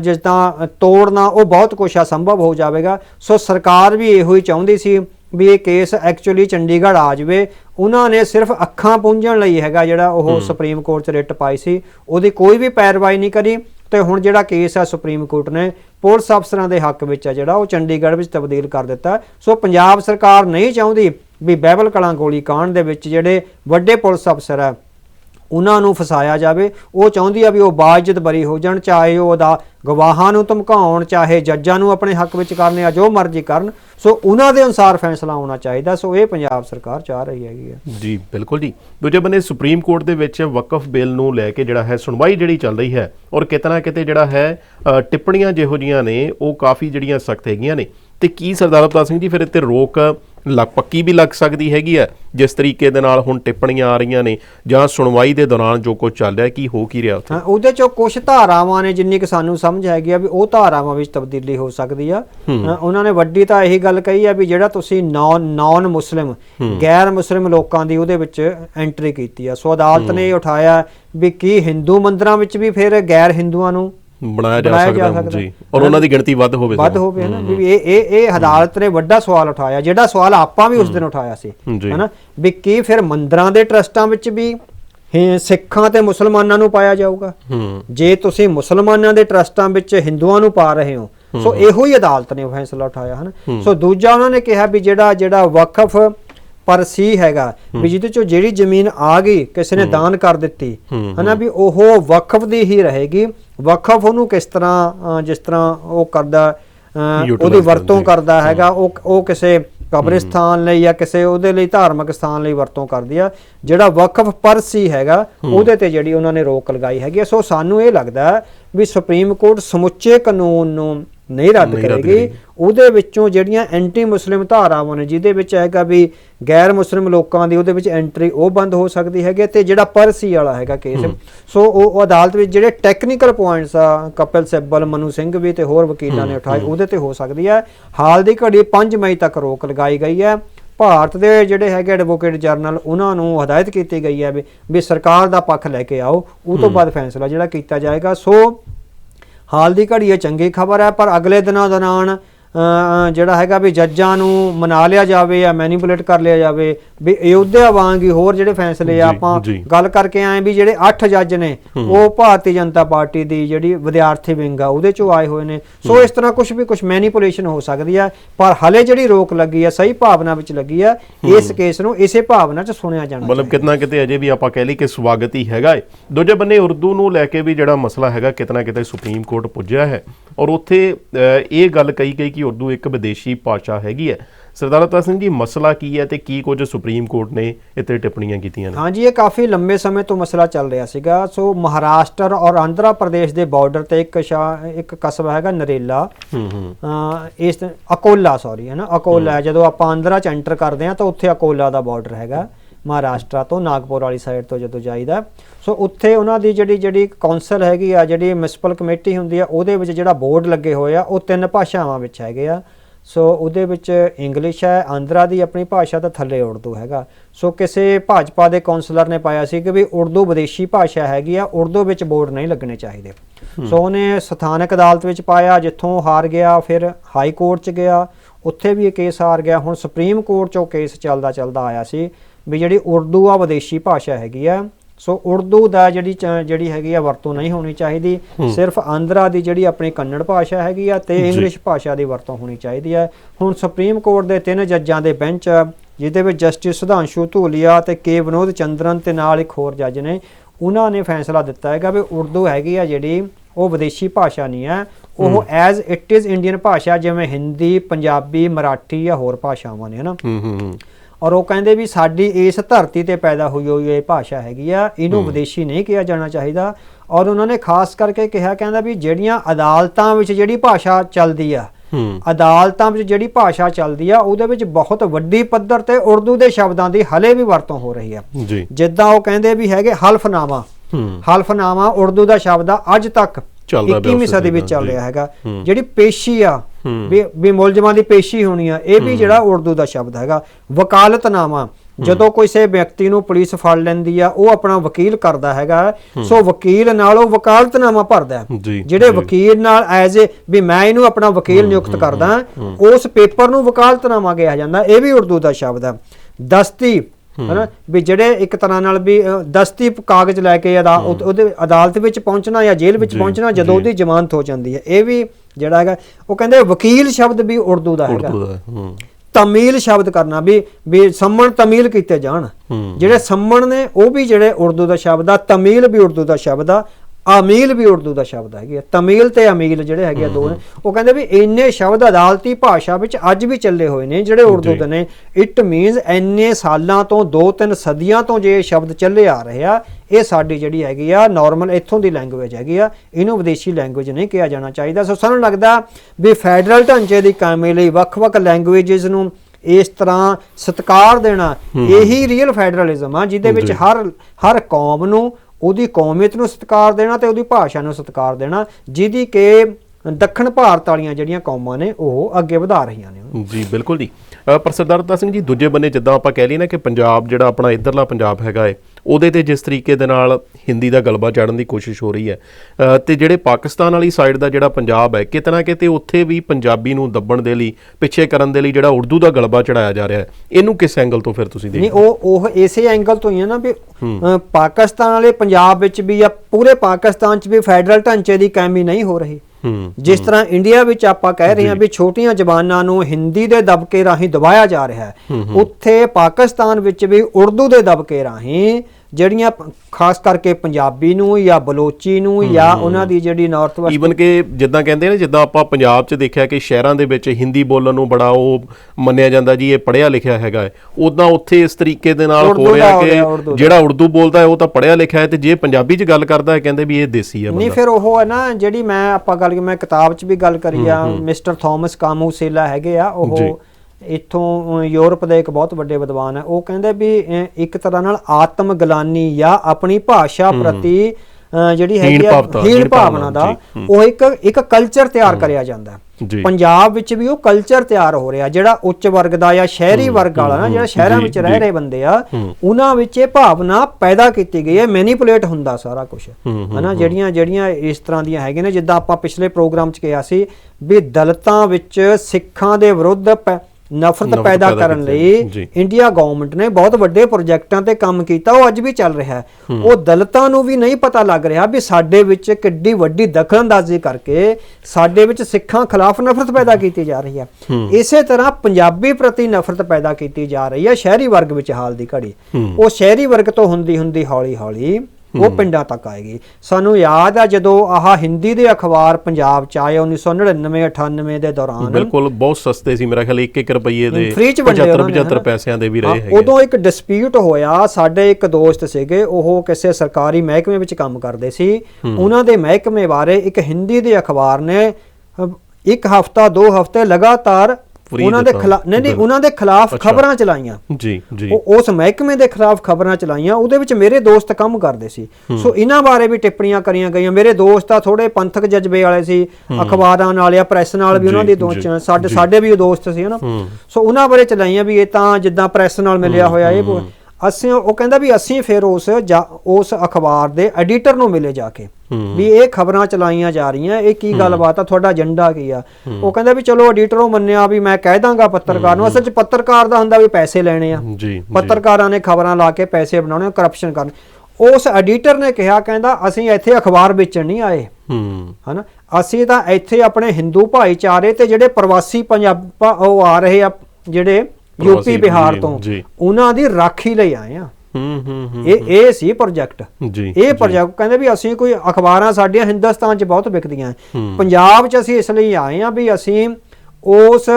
ਜਿਸ ਤਾਂ ਤੋੜਨਾ ਉਹ ਬਹੁਤ ਕੁਛ ਆ ਸੰਭਵ ਹੋ ਜਾਵੇਗਾ। ਸੋ ਸਰਕਾਰ ਵੀ ਇਹੋ ਹੀ ਚਾਹੁੰਦੀ ਸੀ ਵੀ ਇਹ ਕੇਸ ਐਕਚੁਅਲੀ ਚੰਡੀਗੜ੍ਹ ਆ ਜਾਵੇ। ਉਹਨਾਂ ਨੇ ਸਿਰਫ ਅੱਖਾਂ ਪੂੰਝਣ ਲਈ ਹੈਗਾ ਜਿਹੜਾ ਉਹ ਸੁਪਰੀਮ ਕੋਰਟ 'ਚ ਰਿਟ ਪਾਈ ਸੀ। ਉਹਦੀ ਕੋਈ ਵੀ ਪੈਰਵਾਈ ਨਹੀਂ ਕਰੀ ਤੇ ਹੁਣ ਜਿਹੜਾ ਕੇਸ ਹੈ ਸੁਪਰੀਮ ਕੋਰਟ ਨੇ ਪੁਲਿਸ ਅਫਸਰਾਂ ਦੇ ਹੱਕ ਵਿੱਚ ਹੈ ਜਿਹੜਾ ਉਹ ਚੰਡੀਗੜ੍ਹ ਵਿੱਚ ਤਬਦੀਲ ਕਰ ਦਿੱਤਾ। ਸੋ ਪੰਜਾਬ ਸਰਕਾਰ ਨਹੀਂ ਚਾਹੁੰਦੀ ਵੀ ਬਹਿਬਲ ਕਲਾਂ ਗੋਲੀ ਕਾਂਡ ਦੇ ਵਿੱਚ ਜਿਹੜੇ ਵੱਡੇ ਪੁਲਿਸ ਅਫਸਰ ਹੈ ਉਹਨਾਂ ਨੂੰ ਫਸਾਇਆ ਜਾਵੇ। ਉਹ ਚਾਹੁੰਦੀ ਆ ਵੀ ਉਹ ਬਾਇਜ਼ਤ ਬਰੀ ਹੋ ਜਾਣ, ਚਾਹੇ ਉਹ ਉਹਦਾ ਗਵਾਹਾਂ ਨੂੰ ਧਮਕਾਉਣ, ਚਾਹੇ ਜੱਜਾਂ ਨੂੰ ਆਪਣੇ ਹੱਕ ਵਿੱਚ ਕਰਨੇ ਆ, ਜੋ ਮਰਜ਼ੀ ਕਰਨ। ਸੋ ਉਹਨਾਂ ਦੇ ਅਨੁਸਾਰ ਫੈਸਲਾ ਹੋਣਾ ਚਾਹੀਦਾ। ਸੋ ਇਹ ਪੰਜਾਬ ਸਰਕਾਰ ਚਾਹ ਰਹੀ ਹੈਗੀ ਹੈ ਜੀ, ਬਿਲਕੁਲ ਜੀ। ਦੂਜੇ ਬੰਨੇ ਸੁਪਰੀਮ ਕੋਰਟ ਦੇ ਵਿੱਚ ਵਕਫ ਬਿੱਲ ਨੂੰ ਲੈ ਕੇ ਜਿਹੜਾ ਹੈ ਸੁਣਵਾਈ ਜਿਹੜੀ ਚੱਲ ਰਹੀ ਹੈ ਔਰ ਕਿਤਨਾ ਕਿਤੇ ਜਿਹੜਾ ਹੈ ਟਿੱਪਣੀਆਂ ਜਿਹੋ ਜੀਆਂ ਨੇ, ਉਹ ਕਾਫੀ ਜਿਹੜੀਆਂ ਸਖਤ ਹੈਗੀਆਂ ਨੇ। ਤੇ ਕੀ ਸਰਦਾਰ ਅਵਤਾਰ ਸਿੰਘ ਜੀ, ਫਿਰ ਇੱਥੇ ਰੋਕ ਲੱਗ ਪੱਕੀ ਵੀ ਲੱਗ ਸਕਦੀ ਹੈਗੀ ਹੈ। ਜਿਸ ਤਰੀਕੇ ਦੇ ਨਾਲ ਹੁਣ ਟਿੱਪਣੀਆਂ ਆ ਰਹੀਆਂ ਨੇ ਜਾਂ ਸੁਣਵਾਈ ਦੇ ਦੌਰਾਨ ਜੋ ਕੁਝ ਚੱਲ ਰਿਹਾ ਕੀ ਹੋ ਕੀ ਰਿਹਾ ਉੱਥੇ? ਹਾਂ ਉਹਦੇ ਚੋਂ ਕੁਝ ਧਾਰਾਵਾਂ ਨੇ ਜਿੰਨੀ ਕਿ ਸਾਨੂੰ ਸਮਝ ਹੈਗੀ ਆ ਵੀ ਉਹ ਧਾਰਾਵਾਂ ਵਿੱਚ ਤਬਦੀਲੀ ਹੋ ਸਕਦੀ ਆ। ਉਹਨਾਂ ਨੇ ਵੱਡੀ ਤਾਂ ਇਹੀ ਗੱਲ ਕਹੀ ਆ ਵੀ ਜਿਹੜਾ ਤੁਸੀਂ ਨੌਨ ਨੌਨ ਮੁਸਲਿਮ ਗੈਰ ਮੁਸਲਿਮ ਲੋਕਾਂ ਦੀ ਉਹਦੇ ਵਿੱਚ ਐਂਟਰੀ ਕੀਤੀ ਆ। ਸੋ ਅਦਾਲਤ ਨੇ ਇਹ ਉਠਾਇਆ ਵੀ ਕੀ ਹਿੰਦੂ ਮੰਦਰਾਂ ਵਿੱਚ ਵੀ ਫਿਰ ਗੈਰ ਹਿੰਦੂਆਂ ਨੂੰ ਬਣਾਇਆ ਜਾ ਸਕਦਾ। ਜੀ। ਔਰ ਉਹਨਾਂ ਦੀ ਗਿਣਤੀ ਵੱਧ ਹੋਵੇ ਵੱਧ ਹੋਵੇ ਨਾ ਵੀ ਇਹ ਇਹ ਇਹ ਅਦਾਲਤ ਨੇ ਵੱਡਾ ਸਵਾਲ ਉਠਾਇਆ ਜਿਹੜਾ ਸਵਾਲ ਆਪਾਂ ਵੀ ਉਸ ਦਿਨ ਉਠਾਇਆ ਸੀ। ਹਨਾ? ਵੀ ਕੀ ਫਿਰ ਮੰਦਰਾਂ ਦੇ ਟਰਸਟਾਂ ਵਿੱਚ ਵੀ ਸਿੱਖਾਂ ਤੇ ਮੁਸਲਮਾਨਾਂ ਨੂੰ ਪਾਇਆ ਜਾਊਗਾ? ਜੇ ਤੁਸੀਂ ਮੁਸਲਮਾਨਾਂ ਦੇ ਟਰਸਟਾਂ ਵਿੱਚ ਹਿੰਦੂਆਂ ਨੂੰ ਪਾ ਰਹੇ ਹੋ ਸੋ ਇਹੋ ਹੀ ਅਦਾਲਤ ਨੇ ਫੈਸਲਾ ਉਠਾਇਆ ਹਨ? ਸੋ ਦੂਜਾ ਉਹਨਾਂ ਨੇ ਕਿਹਾ ਵੀ ਜਿਹੜਾ ਜਿਹੜਾ ਵਕਫ ਪਰ ਸੀ ਹੈਗਾ। ਵੀ ਜਿਹਦੇ ਚੋਂ ਜਿਹੜੀ ਜ਼ਮੀਨ ਆ ਗਈ ਕਿਸੇ ਨੇ ਦਾਨ ਕਰ ਦਿੱਤੀ। ਹਨਾ ਵੀ ਉਹ ਵਕਫ ਦੀ ਹੀ ਰਹੇਗੀ। ਵਕਫ ਉਹਨੂੰ ਕਿਸ ਤਰ੍ਹਾਂ ਜਿਸ ਤਰ੍ਹਾਂ ਉਹ ਕਰਦਾ ਉਹਦੀ ਵਰਤੋਂ ਕਰਦੀ। ਹੈਗਾ ਉਹ ਉਹ ਕਿਸੇ ਕਬਰਿਸਤਾਨ ਲਈ ਜਾਂ ਕਿਸੇ ਉਹਦੇ ਲਈ ਧਾਰਮਿਕ ਸਥਾਨ ਲਈ ਵਰਤੋਂ ਕਰਦੀ ਆ। ਜਿਹੜਾ ਵਕਫ ਪਰ ਸੀ ਹੈਗਾ ਉਹਦੇ ਤੇ ਜਿਹੜੀ ਉਹਨਾਂ ਨੇ ਰੋਕ ਲਗਾਈ ਹੈਗੀ। ਸੋ ਸਾਨੂੰ ਇਹ ਲੱਗਦਾ ਵੀ ਸੁਪਰੀਮ ਕੋਰਟ ਸਮੁੱਚੇ ਕਾਨੂੰਨ ਨੂੰ ਨਹੀਂ ਰੱਦ ਕਰੇਗੀ। ਉਹਦੇ ਵਿੱਚੋਂ ਜਿਹੜੀਆਂ ਐਂਟੀ ਮੁਸਲਿਮ ਧਾਰਾਵਾਂ ਨੇ ਜਿਹਦੇ ਵਿੱਚ ਹੈਗਾ ਵੀ ਗੈਰ ਮੁਸਲਿਮ ਲੋਕਾਂ ਦੀ ਉਹਦੇ ਵਿੱਚ ਐਂਟਰੀ ਉਹ ਬੰਦ ਹੋ ਸਕਦੀ ਹੈਗੀ ਤੇ ਜਿਹੜਾ ਪਰਸੀ ਵਾਲਾ ਹੈਗਾ ਕੇਸ ਸੋ ਉਹ ਅਦਾਲਤ ਵਿੱਚ ਜਿਹੜੇ ਟੈਕਨੀਕਲ ਪੁਆਇੰਟਸ ਆ ਕਪਿਲ ਸਿੱਬਲ ਮਨੂ ਸਿੰਘ ਵੀ ਤੇ ਹੋਰ ਵਕੀਲਾਂ ਨੇ ਉਠਾਏ ਉਹਦੇ ਤੇ ਹੋ ਸਕਦੀ ਹੈ। ਹਾਲ ਦੀ ਘੜੀ 5 ਮਈ ਤੱਕ ਰੋਕ ਲਗਾਈ ਗਈ ਹੈ। ਭਾਰਤ ਦੇ ਜਿਹੜੇ ਹੈਗੇ ਐਡਵੋਕੇਟ ਜਰਨਲ ਉਹਨਾਂ ਨੂੰ ਹਦਾਇਤ ਕੀਤੀ ਗਈ ਹੈ ਵੀ ਵੀ ਸਰਕਾਰ ਦਾ ਪੱਖ ਲੈ ਕੇ ਆਓ। ਉਹ ਤੋਂ ਬਾਅਦ ਫੈਸਲਾ ਜਿਹੜਾ ਕੀਤਾ ਜਾਏਗਾ। ਸੋ ਹਾਲ ਦੀ ਘੜੀ ਇਹ ਚੰਗੀ ਖਬਰ ਹੈ ਪਰ ਅਗਲੇ ਦਿਨਾਂ ਦੌਰਾਨ ਜਿਹੜਾ ਹੈਗਾ ਵੀ ਜੱਜਾਂ ਨੂੰ ਮਨਾ ਲਿਆ ਜਾਵੇ ਜਾਂ ਮੈਨੀਪੂਲੇਟ ਕਰ ਲਿਆ ਜਾਵੇ ਵੀ ਅਯੋਧਿਆ ਵਾਂਗ ਹੀ ਹੋਰ ਜਿਹੜੇ ਫੈਸਲੇ ਆ ਆਪਾਂ। ਗੱਲ ਕਰਕੇ ਆਏ ਵੀ ਜਿਹੜੇ 8 ਜੱਜ ਨੇ ਉਹ ਭਾਰਤੀ ਜਨਤਾ ਪਾਰਟੀ ਦੀ ਜਿਹੜੀ ਵਿਦਿਆਰਥੀ ਵਿੰਗ ਆ ਉਹਦੇ ਚੋਂ ਆਏ ਹੋਏ ਨੇ। ਸੋ ਇਸ ਤਰ੍ਹਾਂ ਕੁਝ ਵੀ ਕੁਝ ਮੈਨੀਪੂਲੇਸ਼ਨ ਹੋ ਸਕਦੀ ਆ ਪਰ ਹਲੇ ਜਿਹੜੀ ਰੋਕ ਲੱਗੀ ਆ ਸਹੀ ਭਾਵਨਾ ਵਿੱਚ ਲੱਗੀ ਆ ਇਸ ਕੇਸ ਨੂੰ ਇਸੇ ਭਾਵਨਾ 'ਚ ਸੁਣਿਆ ਜਾਣਾ ਮਤਲਬ ਕਿਤਨਾ ਕਿਤੇ ਅਜੇ ਵੀ ਆਪਾਂ ਕਹਿ ਲਈ ਕਿ ਸਵਾਗਤ ਹੀ ਹੈਗਾ ਏ। ਦੂਜੇ ਬੰਨੇ ਉਰਦੂ ਨੂੰ ਲੈ ਕੇ ਵੀ ਜਿਹੜਾ ਮਸਲਾ ਹੈਗਾ ਕਿਤਨਾ ਕਿਤੇ ਸੁਪਰੀਮ ਕੋਰਟ ਪੁੱਜਿਆ ਹੈ। ਔਰ ਉੱਥੇ ਇਹ ਗੱਲ ਕਹੀ ਗਈ ਕਿ ਉਰਦੂ ਇੱਕ ਵਿਦੇਸ਼ੀ ਭਾਸ਼ਾ ਹੈਗੀ ਹੈ। ਸਰਦਾਰ ਅਤਾ ਸਿੰਘ ਜੀ ਮਸਲਾ ਕੀ ਹੈ ਤੇ ਕੀ ਕੁਝ ਸੁਪਰੀਮ ਕੋਰਟ ਨੇ ਇੱਥੇ ਟਿੱਪਣੀਆਂ ਕੀਤੀਆਂ ਨੇ? ਹਾਂਜੀ ਇਹ ਕਾਫੀ ਲੰਬੇ ਸਮੇਂ ਤੋਂ ਮਸਲਾ ਚੱਲ ਰਿਹਾ ਸੀਗਾ। ਸੋ ਮਹਾਰਾਸ਼ਟਰ ਔਰ ਆਂਧਰਾ ਪ੍ਰਦੇਸ਼ ਦੇ ਬਾਰਡਰ ਤੇ ਇੱਕ ਇੱਕ ਕਸਬਾ ਹੈਗਾ ਨਰੇਲਾ। ਹੂੰ ਹੂੰ। ਇਸ ਅਕੋਲਾ ਸੌਰੀ ਹੈ ਨਾ ਅਕੋਲਾ। ਜਦੋਂ ਆਪਾਂ ਆਂਧਰਾ ਚ ਐਂਟਰ ਕਰਦੇ ਆ ਤਾਂ ਉੱਥੇ ਅਕੋਲਾ ਦਾ ਬਾਰਡਰ ਹੈਗਾ। ਮਹਾਰਾਸ਼ਟਰ ਤੋਂ ਨਾਗਪੁਰ ਵਾਲੀ ਸਾਈਡ ਤੋਂ ਜਦੋਂ ਜਾਈਦਾ। ਸੋ ਉੱਥੇ ਉਹਨਾਂ ਦੀ ਜਿਹੜੀ ਜਿਹੜੀ ਕੌਂਸਲ ਹੈਗੀ ਆ ਜਿਹੜੀ ਮਿਊਨਿਸਪਲ ਕਮੇਟੀ ਹੁੰਦੀ ਆ ਉਹਦੇ ਵਿੱਚ ਜਿਹੜਾ ਬੋਰਡ ਲੱਗੇ ਹੋਏ ਆ ਉਹ ਤਿੰਨ ਭਾਸ਼ਾਵਾਂ ਵਿੱਚ ਹੈਗੇ ਆ। ਸੋ ਉਹਦੇ ਵਿੱਚ ਇੰਗਲਿਸ਼ ਹੈ ਆਂਧਰਾ ਦੀ ਆਪਣੀ ਭਾਸ਼ਾ ਤੇ ਥੱਲੇ ਉਰਦੂ ਹੈਗਾ। ਸੋ ਕਿਸੇ ਭਾਜਪਾ ਦੇ ਕੌਂਸਲਰ ਨੇ ਪਾਇਆ ਸੀ ਕਿ ਵੀ ਉਰਦੂ ਵਿਦੇਸ਼ੀ ਭਾਸ਼ਾ ਹੈਗੀ ਆ ਉਰਦੂ ਵਿੱਚ ਬੋਰਡ ਨਹੀਂ ਲੱਗਣੇ ਚਾਹੀਦੇ। ਸੋ ਉਹਨੇ ਸਥਾਨਕ ਅਦਾਲਤ ਵਿੱਚ ਪਾਇਆ ਜਿੱਥੋਂ ਹਾਰ ਗਿਆ ਫਿਰ ਹਾਈ ਕੋਰਟ 'ਚ ਗਿਆ। ਉੱਥੇ ਵੀ ਇਹ ਕੇਸ ਹਾਰ ਗਿਆ। ਹੁਣ ਸੁਪਰੀਮ ਕੋਰਟ 'ਚੋਂ ਕੇਸ ਚੱਲਦਾ ਚੱਲਦਾ ਆਇਆ ਸੀ। ਵੀ ਜਿਹੜੀ ਉਰਦੂ ਆ ਵਿਦੇਸ਼ੀ ਭਾਸ਼ਾ ਹੈਗੀ ਆ ਸੋ ਉਰਦੂ ਦਾ ਜਿਹੜੀ ਜਿਹੜੀ ਹੈਗੀ ਆ ਵਰਤੋਂ ਨਹੀਂ ਹੋਣੀ ਚਾਹੀਦੀ ਸਿਰਫ ਆਂਧਰਾ ਦੀ ਜਿਹੜੀ ਆਪਣੀ ਕੰਨੜ ਭਾਸ਼ਾ ਹੈਗੀ ਆ ਤੇ ਇੰਗਲਿਸ਼ ਭਾਸ਼ਾ ਦੀ ਵਰਤੋਂ ਹੋਣੀ ਚਾਹੀਦੀ ਹੈ ਹੁਣ ਸੁਪਰੀਮ ਕੋਰਟ ਦੇ ਤਿੰਨ ਜੱਜਾਂ ਦੇ ਬੈਂਚ ਆ, ਜਿਹਦੇ ਵਿੱਚ ਜਸਟਿਸ ਸੁਧਾਂਸ਼ੂ ਧੂਲੀਆ ਤੇ ਕੇ ਵਿਨੋਦ ਚੰਦਰਨ ਤੇ ਨਾਲ ਇੱਕ ਹੋਰ ਜੱਜ ਨੇ ਉਹਨਾਂ ਨੇ ਫੈਸਲਾ ਦਿੱਤਾ ਹੈਗਾ ਵੀ ਉਰਦੂ ਹੈਗੀ ਆ ਜਿਹੜੀ ਉਹ ਵਿਦੇਸ਼ੀ ਭਾਸ਼ਾ ਨਹੀਂ ਹੈ ਉਹ ਐਜ਼ ਇਟ ਇਜ਼ ਇੰਡੀਅਨ ਭਾਸ਼ਾ ਜਿਵੇਂ ਹਿੰਦੀ ਪੰਜਾਬੀ ਮਰਾਠੀ ਜਾਂ ਹੋਰ ਭਾਸ਼ਾਵਾਂ ਨੇ ਹਨਾ? ਹੂੰ ਹੂੰ ਹੂੰ। ਔਰ ਉਹ ਕਹਿੰਦੇ ਵੀ ਸਾਡੀ ਇਸ ਧਰਤੀ ਤੇ ਪੈਦਾ ਹੋਈ ਹੋਈ ਇਹ ਭਾਸ਼ਾ ਹੈਗੀ ਆ ਇਹਨੂੰ ਵਿਦੇਸ਼ੀ ਨਹੀਂ ਕਿਹਾ ਜਾਣਾ ਚਾਹੀਦਾ। ਔਰ ਉਹਨਾਂ ਨੇ ਖਾਸ ਕਰਕੇ ਕਿਹਾ ਕਹਿੰਦਾ ਵੀ ਜਿਹੜੀਆਂ ਅਦਾਲਤਾਂ ਵਿੱਚ ਜਿਹੜੀ ਭਾਸ਼ਾ ਚੱਲਦੀ ਆ ਅਦਾਲਤਾਂ ਵਿੱਚ ਜਿਹੜੀ ਭਾਸ਼ਾ ਚੱਲਦੀ ਆ ਉਹਦੇ ਵਿੱਚ ਬਹੁਤ ਵੱਡੀ ਪੱਧਰ ਤੇ ਉਰਦੂ ਦੇ ਸ਼ਬਦਾਂ ਦੀ ਹਲੇ ਵੀ ਵਰਤੋਂ ਹੋ ਰਹੀ ਆ। ਜਿੱਦਾਂ ਉਹ ਕਹਿੰਦੇ ਵੀ ਹੈਗੇ ਹਲਫਨਾਮਾ। ਹਲਫਨਾਮਾ ਉਰਦੂ ਦਾ ਸ਼ਬਦ ਆ ਅੱਜ ਤੱਕ। ਚੱਲਦਾ ਪਿਆ 21ਵੀਂ ਉਸੇ ਸਦੀ ਵਿੱਚ ਚੱਲ। ਰਿਹਾ ਹੈਗਾ। ਜਿਹੜੀ ਪੇਸ਼ੀ ਆ। ਵੀ ਮੁਲਜ਼ਮਾਂ ਦੀ ਪੇਸ਼ੀ ਹੋਣੀ ਆ ਇਹ ਵੀ ਜਿਹੜਾ ਉਰਦੂ ਦਾ ਸ਼ਬਦ ਹੈਗਾ। ਵਕਾਲਤਨਾਮਾ ਜਦੋਂ ਕਿਸੇ ਵਿਅਕਤੀ ਨੂੰ ਪੁਲਿਸ ਫੜ ਲੈਂਦੀ ਆ ਉਹ ਆਪਣਾ ਵਕੀਲ ਕਰਦਾ ਹੈਗਾ। ਸੋ ਵਕੀਲ ਨਾਲ ਉਹ ਵਕਾਲਤਨਾਮਾ ਭਰਦਾ ਜਿਹੜੇ। ਵਕੀਲ ਨਾਲ ਐਜ਼ ਏ ਵੀ ਮੈਂ ਇਹਨੂੰ ਆਪਣਾ ਵਕੀਲ ਨਿਯੁਕਤ ਕਰਦਾ ਉਸ ਪੇਪਰ ਨੂੰ ਵਕਾਲਤਨਾਮਾ ਕਿਹਾ ਜਾਂਦਾ ਇਹ ਵੀ ਉਰਦੂ ਦਾ ਸ਼ਬਦ ਹੈ। ਦਸਤੀ ਹਨਾ? ਵੀ ਜਿਹੜੇ ਇੱਕ ਤਰ੍ਹਾਂ ਨਾਲ ਵੀ ਦਸਤੀ ਕਾਗਜ਼ ਲੈ ਕੇ ਅਦਾ- ਉਹ- ਉਹਦੇ ਅਦਾਲਤ ਵਿੱਚ ਪਹੁੰਚਣਾ ਜਾਂ ਜੇਲ੍ਹ ਵਿੱਚ ਪਹੁੰਚਣਾ ਜਦੋਂ। ਉਹਦੀ ਜ਼ਮਾਨਤ ਹੋ ਜਾਂਦੀ ਹੈ। ਇਹ ਵੀ ਜਿਹੜਾ ਹੈਗਾ ਉਹ ਕਹਿੰਦੇ ਵਕੀਲ ਸ਼ਬਦ ਵੀ ਉਰਦੂ ਦਾ ਹੈਗਾ। ਉਰਦੂ ਦਾ ਹੂੰ ਤਮੀਲ ਸ਼ਬਦ ਕਰਨਾ ਵੀ ਵੀ ਸੰਮਣ ਤਮੀਲ ਕੀਤੇ ਜਾਣ। ਜਿਹੜੇ ਸੰਮਣ ਨੇ ਉਹ ਵੀ ਜਿਹੜੇ ਉਰਦੂ ਦਾ ਸ਼ਬਦ ਆ ਤਮੀਲ ਵੀ ਉਰਦੂ ਦਾ ਸ਼ਬਦ ਆ ਅਮੀਲ ਵੀ ਉਰਦੂ ਦਾ ਸ਼ਬਦ ਹੈਗੇ ਆ ਤਮੀਲ ਤੇ ਅਮੀਲ ਜਿਹੜੇ ਹੈਗੇ ਆ ਦੋ ਨੇ। ਉਹ ਕਹਿੰਦੇ ਵੀ ਇੰਨੇ ਸ਼ਬਦ ਅਦਾਲਤੀ ਭਾਸ਼ਾ ਵਿੱਚ ਅੱਜ ਵੀ ਚੱਲੇ ਹੋਏ ਨੇ ਜਿਹੜੇ ਉਰਦੂ। ਦੇ ਨੇ। ਇਟ ਮੀਨਸ ਇੰਨੇ ਸਾਲਾਂ ਤੋਂ ਦੋ ਤਿੰਨ ਸਦੀਆਂ ਤੋਂ ਜੇ ਇਹ ਸ਼ਬਦ ਚੱਲੇ ਆ ਰਹੇ ਆ ਇਹ ਸਾਡੀ ਜਿਹੜੀ ਹੈਗੀ ਆ ਨਾਰਮਲ ਇੱਥੋਂ ਦੀ ਲੈਂਗੁਏਜ ਹੈਗੀ ਆ। ਇਹਨੂੰ ਵਿਦੇਸ਼ੀ ਲੈਂਗੁਏਜ ਨਹੀਂ ਕਿਹਾ ਜਾਣਾ ਚਾਹੀਦਾ। ਸੋ ਸਾਨੂੰ ਲੱਗਦਾ ਵੀ ਫੈਡਰਲ ਢਾਂਚੇ ਦੀ ਕਾਮੇ ਲਈ ਵੱਖ-ਵੱਖ ਲੈਂਗੁਏਜਸ ਨੂੰ ਇਸ ਤਰ੍ਹਾਂ ਸਤਕਾਰ ਦੇਣਾ ਇਹੀ ਰੀਅਲ ਫੈਡਰਲਿਜ਼ਮ ਆ ਜਿਹਦੇ ਵਿੱਚ। ਹਰ ਹਰ ਕੌਮ ਨੂੰ ਉਹਦੀ ਕੌਮੀਅਤ ਨੂੰ ਸਤਿਕਾਰ ਦੇਣਾ ਤੇ ਉਹਦੀ ਭਾਸ਼ਾ ਨੂੰ ਸਤਿਕਾਰ ਦੇਣਾ, ਜਿਹਦੀ ਕਿ ਦੱਖਣ ਭਾਰਤ ਵਾਲੀਆਂ ਜਿਹੜੀਆਂ ਕੌਮਾਂ ਨੇ, ਉਹ ਅੱਗੇ ਵਧਾ ਰਹੀਆਂ ਨੇ। ਜੀ, ਬਿਲਕੁਲ ਜੀ। ਪਰ ਸਰਦਾਰ ਸਿੰਘ ਜੀ, ਦੂਜੇ ਬੰਨੇ ਜਿੱਦਾਂ ਆਪਾਂ ਕਹਿ ਲਈਏ ਨਾ ਕਿ ਪੰਜਾਬ ਜਿਹੜਾ ਆਪਣਾ ਇਧਰਲਾ ਪੰਜਾਬ ਹੈਗਾ ਏ ਉਹਦੇ ਤੇ ਜਿਸ ਤਰੀਕੇ ਦੇ ਨਾਲ ਹਿੰਦੀ ਦਾ ਗਲਬਾ ਚੜਨ ਦੀ ਕੋਸ਼ਿਸ਼ ਹੋ ਰਹੀ ਹੈ। ਤੇ ਜਿਹੜੇ ਪਾਕਿਸਤਾਨ ਵਾਲੀ ਸਾਈਡ ਦਾ ਜਿਹੜਾ ਪੰਜਾਬ ਹੈ ਕਿਤੇ ਨਾ ਕਿਤੇ ਉੱਥੇ ਵੀ ਪੰਜਾਬੀ ਨੂੰ ਦੱਬਣ ਦੇ ਲਈ ਪਿੱਛੇ ਕਰਨ ਦੇ ਲਈ ਜਿਹੜਾ ਉਰਦੂ ਦਾ ਗਲਬਾ ਚੜਾਇਆ ਜਾ ਰਿਹਾ ਹੈ। ਇਹਨੂੰ ਕਿਸ ਐਂਗਲ ਤੋਂ ਫਿਰ ਤੁਸੀਂ ਨਹੀਂ ਦੇਖਦੇ ਉਹ ਉਹ ਇਸੇ ਐਂਗਲ ਤੋਂ ਹੀ ਹੈ ਨਾ ਵੀ ਪਾਕਿਸਤਾਨ ਵਾਲੇ ਪੰਜਾਬ ਵਿੱਚ ਵੀ ਜਾਂ ਪੂਰੇ ਪਾਕਿਸਤਾਨ 'ਚ ਵੀ ਫੈਡਰਲ ਢਾਂਚੇ ਦੀ ਕਮੀ ਨਹੀਂ ਹੋ ਰਹੀ। ਜਿਸ ਤਰ੍ਹਾਂ ਇੰਡੀਆ ਵਿੱਚ ਆਪਾਂ ਕਹਿ ਰਹੇ ਹਾਂ ਵੀ ਛੋਟੀਆਂ ਜ਼ਬਾਨਾਂ ਨੂੰ ਹਿੰਦੀ ਦੇ ਦਬਕੇ ਰਾਹੀਂ ਦਬਾਇਆ ਜਾ ਰਿਹਾ ਹੈ। ਉੱਥੇ ਪਾਕਿਸਤਾਨ ਵਿੱਚ ਵੀ ਉਰਦੂ ਦੇ ਦਬਕੇ ਰਾਹੀਂ ਜਿਹੜੀਆਂ ਖਾਸ ਕਰਕੇ ਪੰਜਾਬੀ ਨੂੰ ਜਾਂ ਬਲੋਚੀ ਨੂੰ ਜਾਂ ਉਹਨਾਂ ਦੀ ਜਿਹੜੀ ਨਾਰਥ ਵੈਸਟ ਈਵਨ ਕਿ ਜਿੱਦਾਂ ਕਹਿੰਦੇ ਨੇ ਜਿੱਦਾਂ ਆਪਾਂ ਪੰਜਾਬ 'ਚ ਦੇਖਿਆ ਕਿ ਸ਼ਹਿਰਾਂ ਦੇ ਵਿੱਚ ਹਿੰਦੀ ਬੋਲਣ ਨੂੰ ਬੜਾ ਉਹ ਮੰਨਿਆ ਜਾਂਦਾ ਜੀ ਇਹ ਪੜ੍ਹਿਆ ਲਿਖਿਆ ਹੈਗਾ ਹੈ ਉਦਾਂ ਉੱਥੇ ਇਸ ਤਰੀਕੇ ਦੇ ਨਾਲ ਹੋ ਰਿਹਾ ਕਿ। ਜਿਹੜਾ ਉਰਦੂ ਬੋਲਦਾ ਹੈ ਉਹ ਤਾਂ ਪੜ੍ਹਿਆ ਲਿਖਿਆ ਹੈ ਤੇ ਜੇ ਪੰਜਾਬੀ 'ਚ ਗੱਲ ਕਰਦਾ ਹੈ ਕਹਿੰਦੇ ਵੀ ਇਹ ਦੇਸੀ ਹੈ ਨਹੀਂ ਫਿਰ ਉਹ ਹੈ ਨਾ ਜਿਹੜੀ ਮੈਂ ਆਪਾਂ ਗੱਲ ਮੈਂ ਕਿਤਾਬ 'ਚ ਵੀ ਗੱਲ ਕਰੀ ਆ ਮਿਸਟਰ ਥਾਮਸ ਕਾਮੂਸੇਲਾ ਹੈਗੇ ਆ। ਉਹ ਇੱਥੋਂ ਯੂਰਪ ਦੇ ਇੱਕ ਬਹੁਤ ਵੱਡੇ ਵਿਦਵਾਨ ਹੈ। ਉਹ ਕਹਿੰਦੇ ਵੀ ਇੱਕ ਤਰ੍ਹਾਂ ਨਾਲ ਆਤਮ ਗਲਾਨੀ ਜਾਂ ਆਪਣੀ ਭਾਸ਼ਾ ਪ੍ਰਤੀ ਜਿਹੜੀ ਹੈਗੀ ਆ ਹੀਣ ਭਾਵਨਾ ਦਾ ਉਹ ਇੱਕ ਇੱਕ ਕਲਚਰ ਤਿਆਰ ਕਰਿਆ ਜਾਂਦਾ ਪੰਜਾਬ ਵਿੱਚ ਵੀ ਉਹ ਕਲਚਰ ਤਿਆਰ ਹੋ ਰਿਹਾ ਜਿਹੜਾ ਉੱਚ ਵਰਗ ਦਾ ਜਾਂ ਸ਼ਹਿਰੀ ਵਰਗ ਵਾਲਾ ਨਾ ਜਿਹੜਾ ਸ਼ਹਿਰਾਂ ਵਿੱਚ। ਰਹਿ ਰਹੇ ਬੰਦੇ ਆ। ਉਹਨਾਂ ਵਿੱਚ ਇਹ ਭਾਵਨਾ ਪੈਦਾ ਕੀਤੀ ਗਈ ਹੈ ਮੈਨੀਪੂਲੇਟ ਹੁੰਦਾ ਸਾਰਾ ਕੁਝ ਹਨਾ ਜਿਹੜੀਆਂ ਜਿਹੜੀਆਂ ਇਸ ਤਰ੍ਹਾਂ ਦੀਆਂ ਹੈਗੀਆਂ ਨੇ ਜਿੱਦਾਂ ਆਪਾਂ ਪਿਛਲੇ ਪ੍ਰੋਗਰਾਮ 'ਚ ਕਿਹਾ ਸੀ ਵੀ ਦਲਿਤਾਂ ਵਿੱਚ ਸਿੱਖਾਂ ਦੇ ਵਿਰੁੱਧ ਨਫ਼ਰਤ ਪੈਦਾ ਕਰਨ ਲਈ। ਇੰਡੀਆ ਗਵਰਨਮੈਂਟ ਨੇ ਬਹੁਤ ਵੱਡੇ ਪ੍ਰੋਜੈਕਟਾਂ ਤੇ ਕੰਮ ਕੀਤਾ ਉਹ ਅੱਜ ਵੀ ਚੱਲ ਰਿਹਾ ਹੈ। ਉਹ ਦਲਿਤਾਂ ਨੂੰ ਵੀ ਨਹੀਂ ਪਤਾ ਲੱਗ ਰਿਹਾ ਵੀ ਸਾਡੇ ਵਿੱਚ ਕਿੱਡੀ ਵੱਡੀ ਦਖਲਅੰਦਾਜ਼ੀ ਕਰਕੇ ਸਾਡੇ ਵਿੱਚ ਸਿੱਖਾਂ ਖਿਲਾਫ ਨਫ਼ਰਤ ਪੈਦਾ ਕੀਤੀ ਜਾ ਰਹੀ ਹੈ। ਇਸੇ ਤਰ੍ਹਾਂ ਪੰਜਾਬੀ ਪ੍ਰਤੀ ਨਫ਼ਰਤ ਪੈਦਾ ਕੀਤੀ ਜਾ ਰਹੀ ਹੈ ਸ਼ਹਿਰੀ ਵਰਗ ਵਿੱਚ ਹਾਲ ਦੀ ਘੜੀ। ਉਹ ਸ਼ਹਿਰੀ ਵਰਗ ਤੋਂ ਹੁੰਦੀ ਹੁੰਦੀ ਹੌਲੀ ਹੌਲੀ ਉਹ ਪਿੰਡਾਂ ਤੱਕ ਆਏਗੀ। ਸਾਨੂੰ ਯਾਦ ਆ ਜਦੋਂ ਆਹ ਹਿੰਦੀ ਦੇ ਅਖਬਾਰ ਪੰਜਾਬ ਚ ਆਏ 1999 98 ਦੇ ਦੌਰਾਨ। ਬਿਲਕੁਲ ਬਹੁਤ ਸਸਤੇ ਸੀ ਮੇਰਾ ਖਿਆਲ 1-1 ਰੁਪਏ ਦੇ ਫ੍ਰੀ ਚ ਵੰਡੇ 75 ਉਹਨਾਂ ਨੇ, 75 ਹਨਾ? ਪੈਸਿਆਂ ਦੇ ਵੀ ਰਹੇ ਹੈਗੇ। ਉਦੋਂ ਇੱਕ ਡਿਸਪਿਊਟ ਹੋਇਆ ਸਾਡੇ ਇੱਕ ਦੋਸਤ ਸੀਗੇ ਉਹ ਕਿਸੇ ਸਰਕਾਰੀ ਮਹਿਕਮੇ ਵਿੱਚ ਕੰਮ ਕਰਦੇ ਸੀ। ਉਹਨਾਂ ਦੇ ਮਹਿਕਮੇ ਬਾਰੇ ਇੱਕ ਹਿੰਦੀ ਦੇ ਅਖਬਾਰ ਨੇ ਇੱਕ ਹਫਤਾ ਦੋ ਹਫ਼ਤੇ ਲਗਾਤਾਰ ਉਹਨਾਂ ਦੇ। ਖਿਲਾਫ ਨਹੀਂ ਨਹੀਂ। ਉਹਨਾਂ ਦੇ ਖਿਲਾਫ। ਖਬਰਾਂ ਚਲਾਈਆਂ ਜੀ ਜੀ ਉਹ ਉਸ ਮਹਿਕਮੇ ਦੇ ਖਿਲਾਫ ਖਬਰਾਂ ਚਲਾਈਆਂ ਉਹਦੇ ਵਿੱਚ ਮੇਰੇ ਦੋਸਤ ਕੰਮ ਕਰਦੇ ਸੀ ਸੋ ਇਹਨਾਂ ਬਾਰੇ ਵੀ ਟਿੱਪਣੀਆਂ ਕਰੀਆਂ ਗਈਆਂ ਮੇਰੇ ਦੋਸਤ ਆ ਥੋੜੇ ਪੰਥਕ ਜਜ਼ਬੇ ਵਾਲੇ ਸੀ ਅਖਬਾਰਾਂ ਨਾਲ ਜਾਂ ਪ੍ਰੈਸ ਨਾਲ ਵੀ ਉਹਨਾਂ ਦੀ ਦੋਸਤ ਸਾਡੇ। ਸਾਡੇ ਵੀ ਦੋਸਤ ਸੀ ਹਨਾ। ਸੋ ਉਹਨਾਂ ਬਾਰੇ ਚਲਾਈਆਂ ਵੀ ਇਹ ਤਾਂ ਜਿੱਦਾਂ ਪ੍ਰੈਸ ਨਾਲ ਮਿਲਿਆ ਹੋਇਆ ਇਹ ਅਸੀਂ ਉਹ ਕਹਿੰਦਾ ਵੀ ਅਸੀਂ ਫਿਰ ਉਸ ਉਸ ਅਖਬਾਰ ਦੇ ਐਡੀਟਰ ਨੂੰ ਮਿਲੇ ਜਾ ਕੇ। ਵੀ ਇਹ ਖਬਰਾਂ ਚਲਾਈਆਂ ਜਾ ਰਹੀਆਂ ਇਹ ਕੀ ਗੱਲਬਾਤ ਆ ਤੁਹਾਡਾ ਏਜੰਡਾ ਕੀ ਆ? ਉਹ ਕਹਿੰਦਾ ਵੀ ਚਲੋ ਐਡੀਟਰੋਂ ਮੰਨਿਆ ਵੀ ਮੈਂ ਕਹਿ ਦਾਂਗਾ ਪੱਤਰਕਾਰ ਨੂੰ ਅਸਲ 'ਚ ਪੱਤਰਕਾਰ ਦਾ ਹੁੰਦਾ ਵੀ ਪੈਸੇ ਲੈਣੇ ਆ। ਪੱਤਰਕਾਰਾਂ ਨੇ ਖਬਰਾਂ ਲਾ ਕੇ ਪੈਸੇ ਬਣਾਉਣੇ ਕਰਪਸ਼ਨ ਕਰਨ। ਉਸ ਐਡੀਟਰ ਨੇ ਕਿਹਾ ਕਹਿੰਦਾ ਅਸੀਂ ਇੱਥੇ ਅਖਬਾਰ ਵੇਚਣ ਨਹੀਂ ਆਏ। ਹੂੰ। ਹਨਾ? ਅਸੀਂ ਤਾਂ ਇੱਥੇ ਆਪਣੇ ਹਿੰਦੂ ਭਾਈਚਾਰੇ ਤੇ ਜਿਹੜੇ ਪ੍ਰਵਾਸੀ ਪੰਜਾਬ ਉਹ ਆ ਰਹੇ ਆ ਜਿਹੜੇ ਯੂਪੀ ਬਿਹਾਰ ਤੋਂ। ਉਹਨਾਂ ਦੀ ਰਾਖੀ ਲਈ ਆਏ ਆ ਹੂੰ ਹੂੰ ਇਹ ਇਹ ਸੀ ਪ੍ਰੋਜੈਕਟ। ਜੀ ਇਹ ਪ੍ਰੋਜੈਕਟ ਕਹਿੰਦੇ ਵੀ ਅਸੀਂ ਕੋਈ ਅਖਬਾਰਾਂ ਸਾਡੀਆਂ ਹਿੰਦੁਸਤਾਨ 'ਚ ਬਹੁਤ ਵਿਕਦੀਆਂ। ਪੰਜਾਬ 'ਚ ਅਸੀਂ ਇਸ ਲਈ ਆਏ ਆ ਵੀ ਅਸੀਂ ਉਸ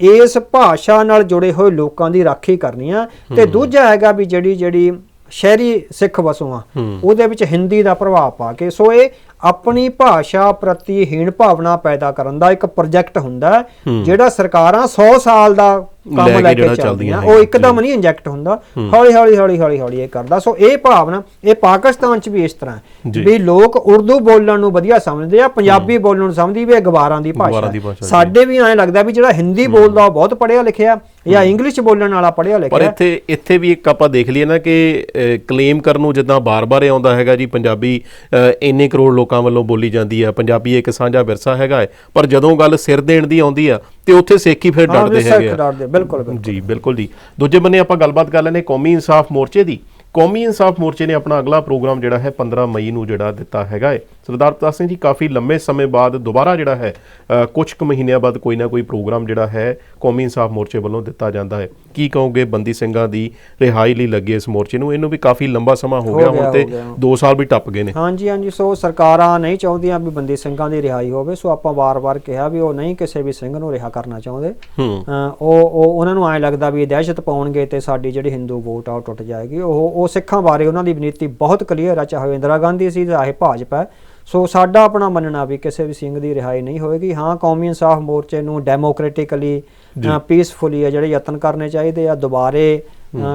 ਇਸ ਭਾਸ਼ਾ ਨਾਲ ਜੁੜੇ ਹੋਏ ਲੋਕਾਂ ਦੀ ਰਾਖੀ ਕਰਨੀ ਆ ਤੇ ਦੂਜਾ ਹੈਗਾ ਵੀ ਜਿਹੜੀ ਜਿਹੜੀ ਸ਼ਹਿਰੀ ਸਿੱਖ ਵਸੋਂ ਆ। ਉਹਦੇ ਵਿੱਚ ਹਿੰਦੀ ਦਾ ਪ੍ਰਭਾਵ ਪਾ ਕੇ। ਸੋ ਇਹ ਆਪਣੀ ਭਾਸ਼ਾ ਪ੍ਰਤੀ ਹੀਣ ਭਾਵਨਾ ਪੈਦਾ ਕਰਨ ਦਾ ਇੱਕ ਪ੍ਰੋਜੈਕਟ ਹੁੰਦਾ। ਜਿਹੜਾ ਸਰਕਾਰਾਂ 100 ਸਾਲ ਦਾ ਕੰਮ ਲੈ ਕੇ ਚੱਲਦੀਆਂ ਉਹ ਇੱਕਦਮ ਨਹੀਂ ਇੰਜੈਕਟ ਹੁੰਦਾ। ਹੌਲੀ ਹੌਲੀ ਹੌਲੀ ਹੌਲੀ ਹੌਲੀ ਇਹ ਕਰਦਾ। ਸੋ ਇਹ ਭਾਵਨਾ ਇਹ ਪਾਕਿਸਤਾਨ 'ਚ ਵੀ ਇਸ ਤਰ੍ਹਾਂ। ਵੀ ਲੋਕ ਉਰਦੂ ਬੋਲਣ ਨੂੰ ਵਧੀਆ ਸਮਝਦੇ ਆ ਪੰਜਾਬੀ ਬੋਲਣ ਨੂੰ ਸਮਝਦੀ ਵੀ ਇਹ ਗਵਾਰਾਂ ਦੀ ਭਾਸ਼ਾ। ਸਾਡੇ ਵੀ ਐਂ ਲੱਗਦਾ ਵੀ ਜਿਹੜਾ ਹਿੰਦੀ ਬੋਲਦਾ ਉਹ ਬਹੁਤ ਪੜ੍ਹਿਆ ਲਿਖਿਆ ਜਾਂ ਇੰਗਲਿਸ਼ ਬੋਲਣ ਵਾਲਾ ਪੜ੍ਹਿਆ ਪਰ ਲਿਖਿਆ ਇੱਥੇ ਇੱਥੇ ਵੀ ਇੱਕ ਆਪਾਂ ਦੇਖ ਲਈਏ ਨਾ ਕਿ ਕਲੇਮ ਕਰਨ ਨੂੰ ਜਿੱਦਾਂ ਬਾਰ-ਬਾਰ ਆਉਂਦਾ ਹੈਗਾ ਜੀ ਪੰਜਾਬੀ ਇੰਨੇ ਕਰੋੜ ਲੋਕਾਂ ਵੱਲੋਂ ਬੋਲੀ ਜਾਂਦੀ ਹੈ। ਪੰਜਾਬੀ ਇੱਕ ਸਾਂਝਾ ਵਿਰਸਾ ਹੈਗਾ ਹੈ। ਪਰ ਜਦੋਂ ਗੱਲ ਸਿਰ ਦੇਣ ਦੀ ਆਉਂਦੀ ਆ ਤੇ ਉੱਥੇ ਸੇਖੀ ਫਿਰ ਸਿਰ ਹੈਗੇ ਆ। ਬਿਲਕੁਲ। ਜੀ ਬਿਲਕੁਲ ਜੀ। ਦੂਜੇ ਬੰਨੇ ਆਪਾਂ ਗੱਲਬਾਤ ਕਰ ਲੈਨੇ ਕੌਮੀ ਇਨਸਾਫ ਮੋਰਚੇ ਦੀ। ਕੌਮੀ ਇਨਸਾਫ ਮੋਰਚੇ ਨੇ ਆਪਣਾ ਅਗਲਾ ਪ੍ਰੋਗਰਾਮ ਜਿਹੜਾ ਹੈ 15 ਮਈ ਨੂੰ ਜਿਹੜਾ ਦਿੱਤਾ ਹੈਗਾ ਹੈ। ਸਰਦਾਰ ਪ੍ਰਤਾਪ ਸਿੰਘ ਜੀ ਕਾਫੀ ਲੰਮੇ ਸਮੇਂ ਬਾਅਦ ਦੁਬਾਰਾ ਜਿਹੜਾ ਹੈ ਕੁਝ ਕੁ ਮਹੀਨਿਆਂ ਬਾਅਦ ਕੋਈ ਨਾ ਕੋਈ ਪ੍ਰੋਗਰਾਮ ਜਿਹੜਾ ਹੈ ਕੌਮੀ ਇਨਸਾਫ ਮੋਰਚੇ ਵੱਲੋਂ ਦਿੱਤਾ ਜਾਂਦਾ ਹੈ। ਕੀ ਕਹੋਗੇ ਬੰਦੀ ਸਿੰਘਾਂ ਦੀ ਰਿਹਾਈ ਲਈ ਲੱਗੇ ਇਸ ਮੋਰਚੇ ਨੂੰ? ਇਹਨੂੰ ਵੀ ਕਾਫੀ ਲੰਬਾ ਸਮਾਂ ਹੋ ਗਿਆ ਹੁਣ ਤੇ ਹੋ ਗਿਆ। 2 ਸਾਲ ਵੀ ਟੱਪ ਗਏ ਨੇ। ਹਾਂਜੀ ਹਾਂਜੀ ਸੋ ਸਰਕਾਰਾਂ ਨਹੀਂ ਚਾਹੁੰਦੀਆਂ ਵੀ ਬੰਦੀ ਸਿੰਘਾਂ ਦੀ ਰਿਹਾਈ ਹੋਵੇ ਸੋ ਆਪਾਂ ਵਾਰ-ਵਾਰ ਕਿਹਾ ਵੀ ਉਹ ਨਹੀਂ ਕਿਸੇ ਵੀ ਸਿੰਘ ਨੂੰ ਰਿਹਾ ਕਰਨਾ ਚਾਹੁੰਦੇ। ਉਹ ਉਹ ਉਹਨਾਂ ਨੂੰ ਐਂ ਲੱਗਦਾ ਵੀ ਇਹ ਦਹਿਸ਼ਤ ਪਾਉਣਗੇ ਤੇ ਸਾਡੀ ਜਿਹੜੀ ਹਿੰਦੂ ਵੋਟ ਆ ਉਹ ਟੁੱਟ ਜਾਏਗੀ। ਉਹ ਉਹ ਸਿੱਖਾਂ ਬਾਰੇ ਉਹਨਾਂ ਦੀ ਨੀਤੀ ਬਹੁਤ ਕਲੀਅਰ ਆ ਚਾਹੇ ਇੰਦਰਾ ਗਾਂਧੀ ਸੀ ਚਾਹੇ ਭਾਜਪਾ। ਸੋ ਸਾਡਾ ਆਪਣਾ ਮੰਨਣਾ ਵੀ ਕਿਸੇ ਵੀ ਸਿੰਘ ਦੀ ਰਿਹਾਈ ਨਹੀਂ ਹੋਏਗੀ। ਹਾਂ ਕੌਮੀ ਇਨਸਾਫ ਮੋਰਚੇ ਨੂੰ ਡੈਮੋਕ੍ਰੈਟਿਕਲੀ ਪੀਸਫੁਲੀ ਆ ਜਿਹੜੇ ਯਤਨ ਕਰਨੇ ਚਾਹੀਦੇ ਆ ਦੁਬਾਰੇ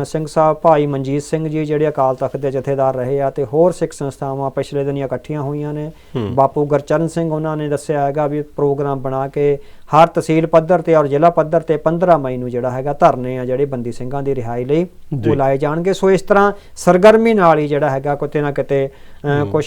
ਸਿੰਘ ਸਾਹਿਬ ਭਾਈ ਮਨਜੀਤ ਸਿੰਘ ਜੀ ਜਿਹੜੇ ਅਕਾਲ ਤਖਤ ਦੇ ਜਥੇਦਾਰ ਰਹੇ ਆ ਤੇ ਹੋਰ ਸਿੱਖ ਸੰਸਥਾਵਾਂ ਪਿਛਲੇ ਦਿਨੀਆਂ ਇਕੱਠੀਆਂ ਹੋਈਆਂ ਨੇ। ਬਾਪੂ ਗੁਰਚਰਨ ਸਿੰਘ ਉਹਨਾਂ ਨੇ ਦੱਸਿਆ ਹੈਗਾ ਵੀ ਪ੍ਰੋਗਰਾਮ ਬਣਾ ਕੇ ਹਰ ਤਹਿਸੀਲ ਪੱਧਰ ਤੇ ਔਰ ਜ਼ਿਲ੍ਹਾ ਪੱਧਰ ਤੇ 15 ਮਈ ਨੂੰ ਜਿਹੜਾ ਹੈਗਾ ਧਰਨੇ ਆ ਜਿਹੜੇ ਬੰਦੀ ਸਿੰਘਾਂ ਦੀ ਰਿਹਾਈ ਲਈ ਜੀ। ਉਹ ਲਾਏ ਜਾਣਗੇ। ਸੋ ਇਸ ਤਰ੍ਹਾਂ ਸਰਗਰਮੀ ਨਾਲ ਹੀ ਜਿਹੜਾ ਹੈਗਾ ਕਿਤੇ ਨਾ ਕਿਤੇ ਕੁਝ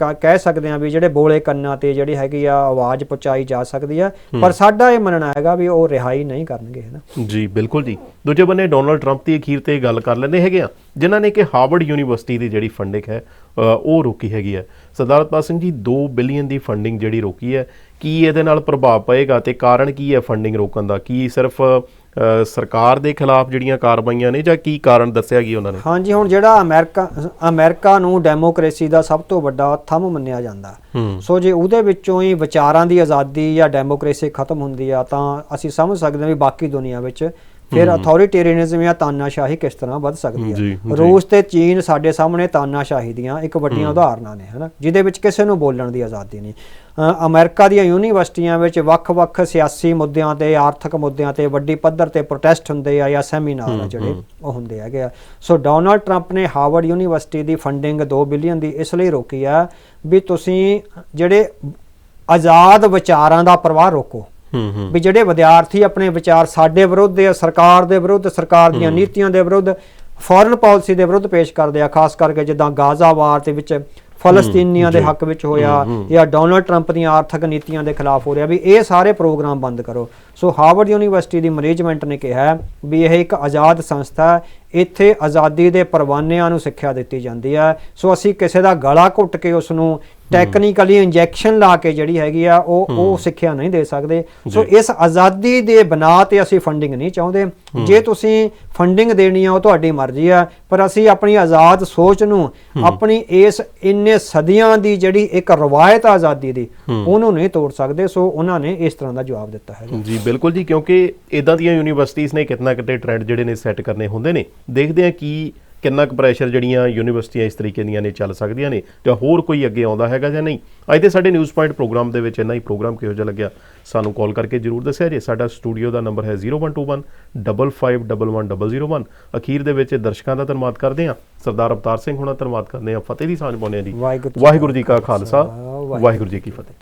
ਕਹਿ ਸਕਦੇ ਆ ਵੀ ਜਿਹੜੇ ਬੋਲੇ ਕੰਨਾਂ ਤੇ ਜਿਹੜੀ ਹੈਗੀ ਆ ਆਵਾਜ਼ ਪਹੁੰਚਾਈ ਜਾ ਸਕਦੀ ਆ। ਪਰ ਸਾਡਾ ਇਹ ਮੰਨਣਾ ਹੈਗਾ ਵੀ ਉਹ ਰਿਹਾਈ ਨਹੀਂ ਕਰਨਗੇ ਹੈ ਨਾ? ਜੀ ਬਿਲਕੁਲ ਜੀ। ਦੂਜੇ ਬੰਨੇ ਡੋਨਲਡ ਟਰੰਪ ਦੀ ਅਖੀਰ ਤੇ ਗੱਲ ਕਰ ਲੈਂਦੇ ਹੈਗੇ ਆ ਜਿਨ੍ਹਾਂ ਨੇ ਕਿ ਹਾਰਵਰਡ ਯੂਨੀਵਰਸਿਟੀ ਦੀ ਜਿਹੜੀ ਫੰਡਿੰਗ ਹੈ ਉਹ ਰੋਕੀ ਹੈਗੀ ਹੈ। ਸਰਦਾਰ ਰਤਪਾਲ ਸਿੰਘ ਜੀ 2 ਬਿਲੀਅਨ ਦੀ ਫੰਡਿੰਗ ਜਿਹੜੀ ਰੋਕੀ ਹੈ ਕੀ ਇਹਦੇ ਨਾਲ ਪ੍ਰਭਾਵ ਪਏਗਾ ਤੇ ਕਾਰਨ ਕੀ ਹੈ ਫੰਡਿੰਗ ਰੋਕਣ ਦਾ? ਕੀ ਸਿਰਫ ਸਰਕਾਰ ਦੇ ਖਿਲਾਫ ਜਿਹੜੀਆਂ ਕਾਰਵਾਈਆਂ ਨੇ ਜਾਂ ਕੀ ਕਾਰਨ ਦੱਸਿਆ ਗਿਆ ਉਹਨਾਂ ਨੇ? ਹਾਂਜੀ ਹੁਣ ਜਿਹੜਾ ਅਮਰੀਕਾ ਅਮਰੀਕਾ ਨੂੰ ਡੈਮੋਕ੍ਰੇਸੀ ਦਾ ਸਭ ਤੋਂ ਵੱਡਾ ਥੰਮ ਮੰਨਿਆ ਜਾਂਦਾ। ਸੋ ਜੇ ਉਹਦੇ ਵਿੱਚੋਂ ਹੀ ਵਿਚਾਰਾਂ ਦੀ ਆਜ਼ਾਦੀ ਜਾਂ ਡੈਮੋਕ੍ਰੇਸੀ ਖਤਮ ਹੁੰਦੀ ਆ ਤਾਂ ਅਸੀਂ ਸਮਝ ਸਕਦੇ ਹਾਂ ਵੀ ਬਾਕੀ ਦੁਨੀਆ ਵਿੱਚ ਫਿਰ ਅਥਾਰਟੇਰੀਅਨਿਜ਼ਮ ਜਾਂ ਤਾਨਾਸ਼ਾਹੀ ਕਿਸ ਤਰ੍ਹਾਂ ਵੱਧ ਸਕਦੀ ਹੈ। ਰੂਸ ਤੇ ਚੀਨ ਸਾਡੇ ਸਾਹਮਣੇ ਤਾਨਾਸ਼ਾਹੀ ਦੀਆਂ ਇੱਕ ਵੱਡੀਆਂ ਉਦਾਹਰਨਾਂ ਨੇ ਹਨਾ? ਜਿਹਦੇ ਵਿੱਚ ਕਿਸੇ ਨੂੰ ਬੋਲਣ ਦੀ ਆਜ਼ਾਦੀ ਨਹੀਂ। ਅਮਰੀਕਾ ਦੀਆਂ ਯੂਨੀਵਰਸਿਟੀਆਂ ਵਿੱਚ ਵੱਖ-ਵੱਖ ਸਿਆਸੀ ਮੁੱਦਿਆਂ ਤੇ ਆਰਥਿਕ ਮੁੱਦਿਆਂ ਤੇ ਵੱਡੀ ਪੱਧਰ ਤੇ ਪ੍ਰੋਟੈਸਟ ਹੁੰਦੇ ਆ ਜਾਂ ਸੈਮੀਨਾਰ ਆ ਜਿਹੜੇ ਉਹ ਹੁੰਦੇ ਹੈਗੇ ਆ। ਸੋ ਡੋਨਾਲਡ ਟਰੰਪ ਨੇ ਹਾਰਵਰਡ ਯੂਨੀਵਰਸਿਟੀ ਦੀ ਫੰਡਿੰਗ 2 ਬਿਲੀਅਨ ਦੀ ਇਸ ਲਈ ਰੋਕੀ ਆ ਵੀ ਤੁਸੀਂ ਜਿਹੜੇ ਆਜ਼ਾਦ ਵਿਚਾਰਾਂ ਦਾ ਪ੍ਰਵਾਹ ਰੋਕੋ। ਵੀ ਜਿਹੜੇ ਵਿਦਿਆਰਥੀ ਆਪਣੇ ਵਿਚਾਰ ਸਾਡੇ ਵਿਰੁੱਧ ਜਾਂ ਸਰਕਾਰ ਦੇ ਵਿਰੁੱਧ ਸਰਕਾਰ ਦੀਆਂ ਨੀਤੀਆਂ ਦੇ ਵਿਰੁੱਧ ਫੋਰਨ ਪਾਲਿਸੀ ਦੇ ਵਿਰੁੱਧ ਪੇਸ਼ ਕਰਦੇ ਆ ਖਾਸ ਕਰਕੇ ਜਿੱਦਾਂ ਗਾਜ਼ਾ ਵਾਰ ਦੇ ਵਿੱਚ ਫਲਸਤੀਨੀਆਂ ਦੇ ਹੱਕ ਵਿੱਚ ਹੋਇਆ ਜਾਂ ਡੋਨਲਡ ਟਰੰਪ ਦੀਆਂ ਆਰਥਿਕ ਨੀਤੀਆਂ ਦੇ ਖਿਲਾਫ ਹੋ ਰਿਹਾ ਵੀ ਇਹ ਸਾਰੇ ਪ੍ਰੋਗਰਾਮ ਬੰਦ ਕਰੋ। ਸੋ ਹਾਰਵਰਡ ਯੂਨੀਵਰਸਿਟੀ ਦੀ ਮੈਨੇਜਮੈਂਟ ਨੇ ਕਿਹਾ ਵੀ ਇਹ ਇੱਕ ਆਜ਼ਾਦ ਸੰਸਥਾ ਹੈ ਇੱਥੇ ਆਜ਼ਾਦੀ ਦੇ ਪਰਵਾਨਿਆਂ ਨੂੰ ਸਿੱਖਿਆ ਦਿੱਤੀ ਜਾਂਦੀ ਹੈ। ਸੋ ਅਸੀਂ ਕਿਸੇ ਦਾ ਗਲਾ ਘੁੱਟ ਕੇ ਉਸ ਨੂੰ ਟੈਕਨੀਕਲੀ ਇੰਜੈਕਸ਼ਨ ਲਾ ਕੇ ਜਿਹੜੀ ਹੈਗੀ ਆ ਉਹ ਉਹ ਸਿੱਖਿਆ ਨਹੀਂ ਦੇ ਸਕਦੇ। ਸੋ ਇਸ ਆਜ਼ਾਦੀ ਦੇ ਬਣਾ ਤੇ ਅਸੀਂ ਫੰਡਿੰਗ ਨਹੀਂ ਚਾਹੁੰਦੇ। ਜੇ ਤੁਸੀਂ ਫੰਡਿੰਗ ਦੇਣੀ ਆ ਉਹ ਤੁਹਾਡੀ ਮਰਜ਼ੀ ਆ ਪਰ ਅਸੀਂ ਆਪਣੀ ਆਜ਼ਾਦ ਸੋਚ ਨੂੰ ਆਪਣੀ ਇਸ ਇੰਨੇ ਸਦੀਆਂ ਦੀ ਜਿਹੜੀ ਇੱਕ ਰਵਾਇਤ ਆਜ਼ਾਦੀ ਦੀ ਉਹਨੂੰ ਨਹੀਂ ਤੋੜ ਸਕਦੇ। ਸੋ ਉਹਨਾਂ ਨੇ ਇਸ ਤਰ੍ਹਾਂ ਦਾ ਜਵਾਬ ਦਿੱਤਾ ਹੈ ਜੀ ਬਿਲਕੁਲ ਜੀ ਕਿਉਂਕਿ ਇਦਾਂ ਦੀਆਂ ਯੂਨੀਵਰਸਿਟੀਆਂ ਨੇ ਕਿਤਨਾ ਕਿਤੇ ਟ੍ਰੈਂਡ ਜਿਹੜੇ ਨੇ ਸੈੱਟ ਕਰਨੇ ਹੁੰਦੇ ਨੇ। ਦੇਖਦੇ ਆ ਕੀ ਕਿੰਨਾ ਕੁ ਪ੍ਰੈਸ਼ਰ ਜਿਹੜੀਆਂ ਯੂਨੀਵਰਸਿਟੀਆਂ ਇਸ ਤਰੀਕੇ ਦੀਆਂ ਨੇ ਚੱਲ ਸਕਦੀਆਂ ਨੇ ਜਾਂ ਹੋਰ ਕੋਈ ਅੱਗੇ ਆਉਂਦਾ ਹੈਗਾ ਜਾਂ ਨਹੀਂ? ਅੱਜ ਦੇ ਸਾਡੇ ਨਿਊਜ਼ ਪੁਆਇੰਟ ਪ੍ਰੋਗਰਾਮ ਦੇ ਵਿੱਚ ਇੰਨਾ ਹੀ ਪ੍ਰੋਗਰਾਮ ਕਿਹੋ ਜਿਹਾ ਲੱਗਿਆ? ਸਾਨੂੰ ਕਾਲ ਕਰਕੇ ਜਰੂਰ ਦੱਸਿਆ ਜੇ। ਸਾਡਾ ਸਟੂਡੀਓ ਦਾ ਨੰਬਰ ਹੈ 0121 551101 ਅਖੀਰ ਦੇ ਵਿੱਚ ਦਰਸ਼ਕਾਂ ਦਾ ਧੰਨਵਾਦ ਕਰਦੇ ਹਾਂ। ਸਰਦਾਰ ਅਵਤਾਰ ਸਿੰਘ ਹੁਣਾਂ ਧੰਨਵਾਦ ਕਰਦੇ ਹਾਂ। ਫਤਿਹ ਦੀ ਸਾਂਝ ਪਾਉਂਦੇ ਹਾਂ ਜੀ। ਵਾਹਿਗੁਰੂ ਜੀ ਵਾਹਿਗੁਰੂ ਜੀ ਕਾ ਖਾਲਸਾ। ਵਾਹਿਗੁਰੂ ਜੀ ਕੀ ਫਤਿਹ।